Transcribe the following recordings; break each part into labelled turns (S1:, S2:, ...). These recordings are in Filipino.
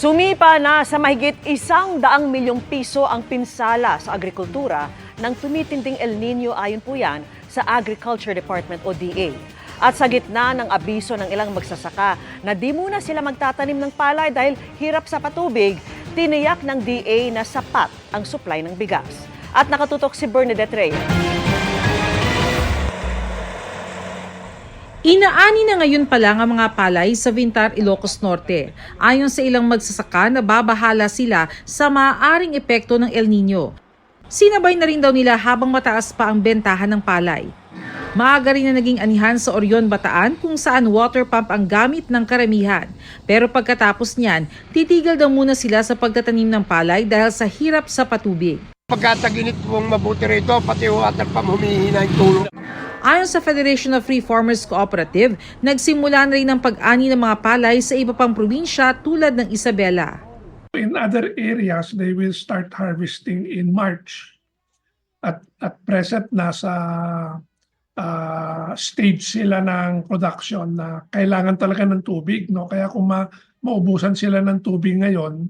S1: Sumipa na sa mahigit isang daang milyong piso ang pinsala sa agrikultura ng tumitinding El Nino ayon po yan sa Agriculture Department o DA. At sa gitna ng abiso ng ilang magsasaka na di muna sila magtatanim ng palay dahil hirap sa patubig, tiniyak ng DA na sapat ang supply ng bigas. At nakatutok si Bernadette Reyes.
S2: Inaani na ngayon pa lang ang mga palay sa Vintar, Ilocos Norte. Ayon sa ilang magsasaka na babahala sila sa maaaring epekto ng El Nino. Sinabay na rin daw nila habang mataas pa ang bentahan ng palay. Maaga rin na naging anihan sa Orion Bataan kung saan water pump ang gamit ng karamihan. Pero pagkatapos niyan, titigil daw muna sila sa pagtatanim ng palay dahil sa hirap sa patubig.
S3: Pagkataginit pong mabuti rito, pati water pump humihina yung tulong.
S2: Ayon sa Federation of Free Farmers Cooperative, nagsimula na rin ang pag-ani ng mga palay sa iba pang probinsya tulad ng Isabela.
S4: In other areas, they will start harvesting in March. At at present, nasa ah, stage sila ng production na kailangan talaga ng tubig. No? Kaya kung ma maubusan sila ng tubig ngayon,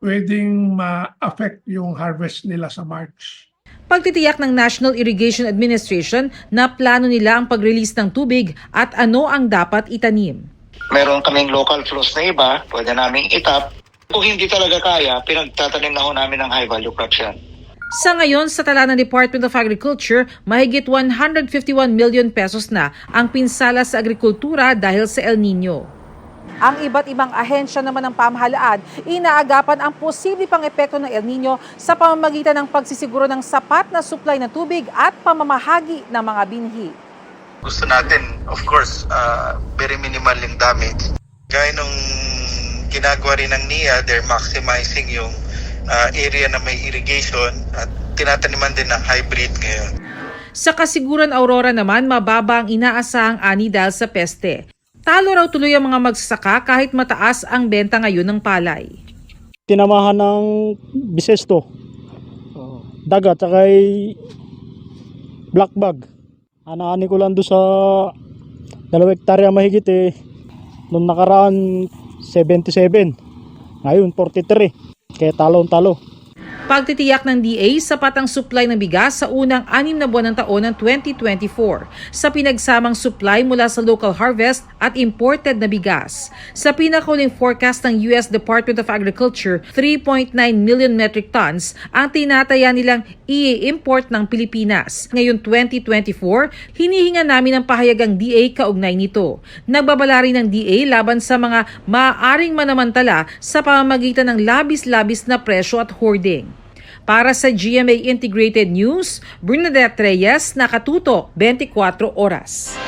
S4: pwedeng ma-affect yung harvest nila sa March.
S2: Pagtitiyak ng National Irrigation Administration na plano nila ang pag-release ng tubig at ano ang dapat itanim.
S5: meron kaming local flows na iba, pwede naming itap. Kung hindi talaga kaya, pinagtatanim na ho namin ng high value crops yan.
S2: Sa ngayon, sa tala ng Department of Agriculture, mahigit 151 million pesos na ang pinsala sa agrikultura dahil sa El Nino. Ang iba't ibang ahensya naman ng pamahalaan, inaagapan ang posible pang epekto ng El Nino sa pamamagitan ng pagsisiguro ng sapat na supply ng tubig at pamamahagi ng mga binhi.
S5: Gusto natin, of course, uh, very minimal yung damage. Gaya nung ginagawa rin ng NIA, they're maximizing yung uh, area na may irrigation at tinataniman din ng hybrid ngayon.
S2: Sa kasiguran Aurora naman, mababa ang inaasahang ani dahil sa peste. Talo raw tuloy ang mga magsasaka kahit mataas ang benta ngayon ng palay.
S6: tinamahan ng bisesto. Dagat, tsaka ay black bag. Anaani ko lang doon sa dalawang hektarya mahigit eh. Noong nakaraan 77. Ngayon 43. Kaya talon-talo.
S2: Pagtitiyak ng DA, sapat ang supply ng bigas sa unang anim na buwan ng taon ng 2024 sa pinagsamang supply mula sa local harvest at imported na bigas. Sa pinakahuling forecast ng U.S. Department of Agriculture, 3.9 million metric tons ang tinataya nilang i-import ng Pilipinas. Ngayon 2024, hinihinga namin ang pahayagang DA kaugnay nito. Nagbabala rin ng DA laban sa mga maaaring manamantala sa pamamagitan ng labis-labis na presyo at hoarding. Para sa GMA Integrated News, Bernadette Reyes, Nakatuto, 24 Oras.